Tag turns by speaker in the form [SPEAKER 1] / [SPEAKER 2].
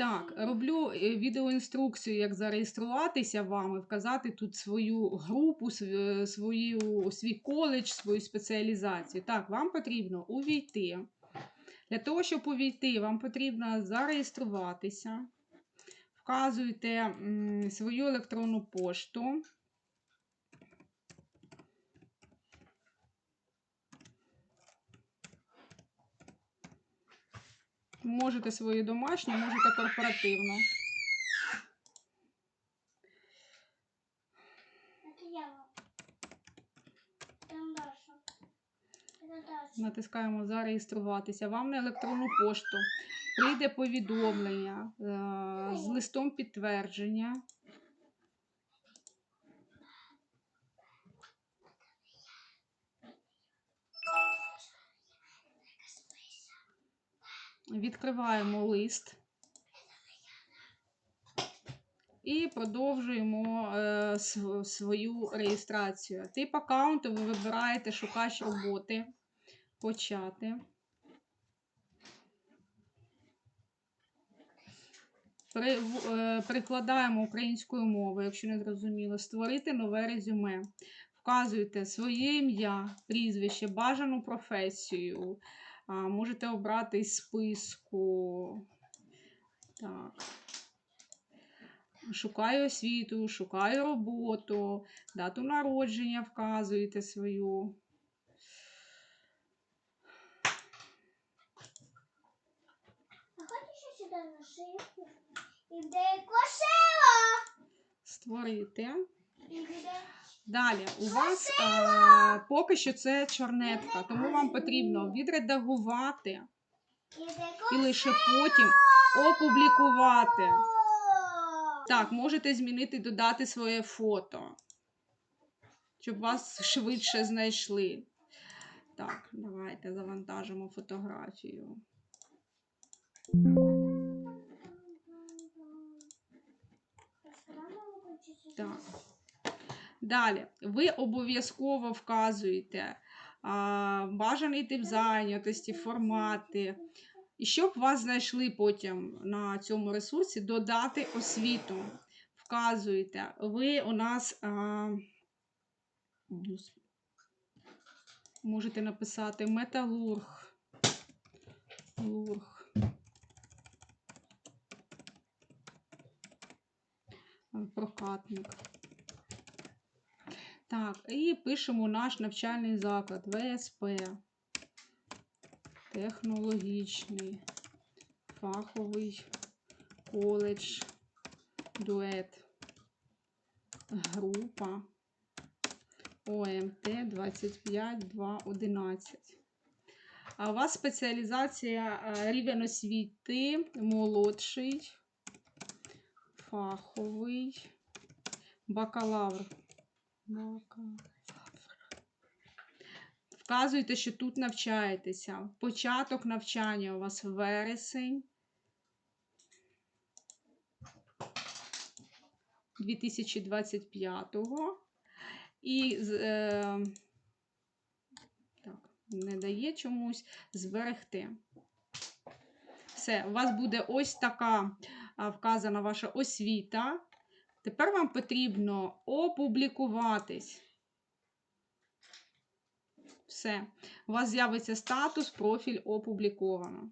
[SPEAKER 1] Так, роблю е, відеоінструкцію, як зареєструватися вами, вказати тут свою групу, свою, свій коледж, свою спеціалізацію. Так, вам потрібно увійти. Для того, щоб увійти, вам потрібно зареєструватися. Вказуйте свою електронну пошту. Можете свою домашню, можете корпоративну. Натискаємо зареєструватися. Вам на електронну пошту прийде повідомлення е, з листом підтвердження. Відкриваємо лист і продовжуємо е, свою реєстрацію. Тип аккаунту ви вибираєте шукач роботи. Почати. Е, перекладаємо українською мовою, якщо не зрозуміло. Створити нове резюме. Вказуєте своє ім'я, прізвище, бажану професію. А, можете обрати із списку. Так. Шукаю освіту, шукаю роботу, дату народження вказуєте свою.
[SPEAKER 2] А нашивку? Де кошила?
[SPEAKER 1] Створити. Далі, у вас е, поки що це чорнетка, тому вам потрібно відредагувати
[SPEAKER 2] і
[SPEAKER 1] і лише потім опублікувати. Так, можете змінити, додати своє фото, щоб вас швидше знайшли. Так, давайте завантажимо фотографію. Так. Далі, ви обов'язково вказуєте а, бажаний тип зайнятості, формати. І щоб вас знайшли потім на цьому ресурсі, додати освіту. Вказуєте. Ви у нас а, можете написати металург. Лург. Прокатник. Так, і пишемо наш навчальний заклад ВСП. Технологічний, фаховий коледж, дует, група ОМТ 25211. А у вас спеціалізація е, рівень освіти, молодший, фаховий, бакалавр. Вказуйте, що тут навчаєтеся. Початок навчання у вас вересень 2025-го. І е, так, не дає чомусь зберегти. Все, у вас буде ось така вказана ваша освіта. Тепер вам потрібно опублікуватись. Все. У вас з'явиться статус, профіль опубліковано.